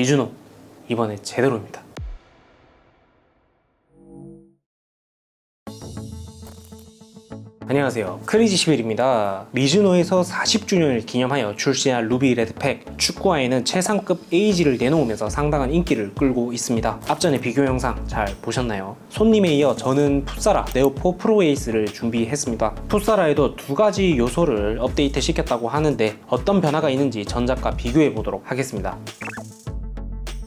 미주노 이번에 제대로입니다. 안녕하세요. 크레이지11입니다. 미즈노에서 40주년을 기념하여 출시한 루비 레드팩 축구화에는 최상급 에이지를 내놓으면서 상당한 인기를 끌고 있습니다. 앞전에 비교 영상 잘 보셨나요? 손님에 이어 저는 풋사라 네오4 프로 에이스를 준비했습니다. 풋사라에도 두 가지 요소를 업데이트 시켰다고 하는데 어떤 변화가 있는지 전작과 비교해 보도록 하겠습니다.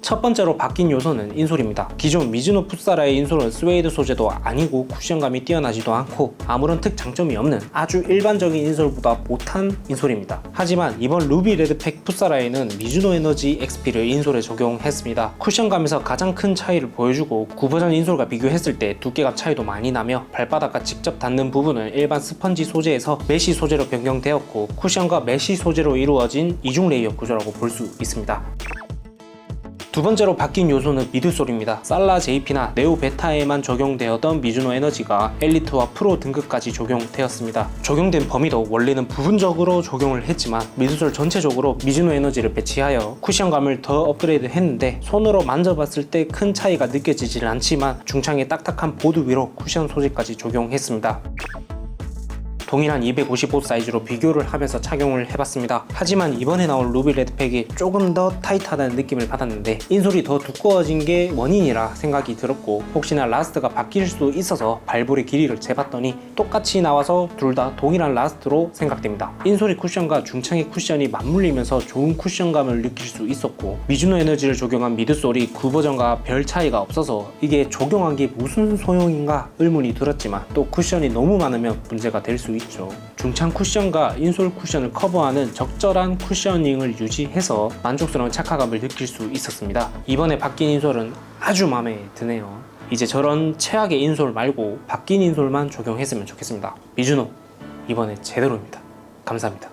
첫 번째로 바뀐 요소는 인솔입니다. 기존 미즈노 풋사라의 인솔은 스웨이드 소재도 아니고 쿠션감이 뛰어나지도 않고 아무런 특장점이 없는 아주 일반적인 인솔보다 못한 인솔입니다. 하지만 이번 루비 레드팩 풋사라에는 미즈노 에너지 XP를 인솔에 적용했습니다. 쿠션감에서 가장 큰 차이를 보여주고 구버전 인솔과 비교했을 때 두께감 차이도 많이 나며 발바닥과 직접 닿는 부분은 일반 스펀지 소재에서 메쉬 소재로 변경되었고 쿠션과 메쉬 소재로 이루어진 이중 레이어 구조라고 볼 수 있습니다. 두 번째로 바뀐 요소는 미드솔입니다. 살라 JP나 네오 베타에만 적용되었던 미즈노 에너지가 엘리트와 프로 등급까지 적용되었습니다. 적용된 범위도 원래는 부분적으로 적용을 했지만 미드솔 전체적으로 미즈노 에너지를 배치하여 쿠션감을 더 업그레이드 했는데 손으로 만져봤을 때 큰 차이가 느껴지질 않지만 중창의 딱딱한 보드 위로 쿠션 소재까지 적용했습니다. 동일한 255 사이즈로 비교를 하면서 착용을 해봤습니다. 하지만 이번에 나온 루비 레드팩이 조금 더 타이트하다는 느낌을 받았는데 인솔이 더 두꺼워진 게 원인이라 생각이 들었고 혹시나 라스트가 바뀔 수 있어서 발볼의 길이를 재봤더니 똑같이 나와서 둘 다 동일한 라스트로 생각됩니다. 인솔이 쿠션과 중창의 쿠션이 맞물리면서 좋은 쿠션감을 느낄 수 있었고 미즈노 에너지를 적용한 미드솔이 구버전과 별 차이가 없어서 이게 적용한 게 무슨 소용인가 의문이 들었지만 또 쿠션이 너무 많으면 문제가 될 수 있 죠. 중창 쿠션과 인솔 쿠션을 커버하는 적절한 쿠셔닝을 유지해서 만족스러운 착화감을 느낄 수 있었습니다. 이번에 바뀐 인솔은 아주 마음에 드네요. 이제 저런 최악의 인솔 말고 바뀐 인솔만 적용했으면 좋겠습니다. 미즈노 이번에 제대로입니다. 감사합니다.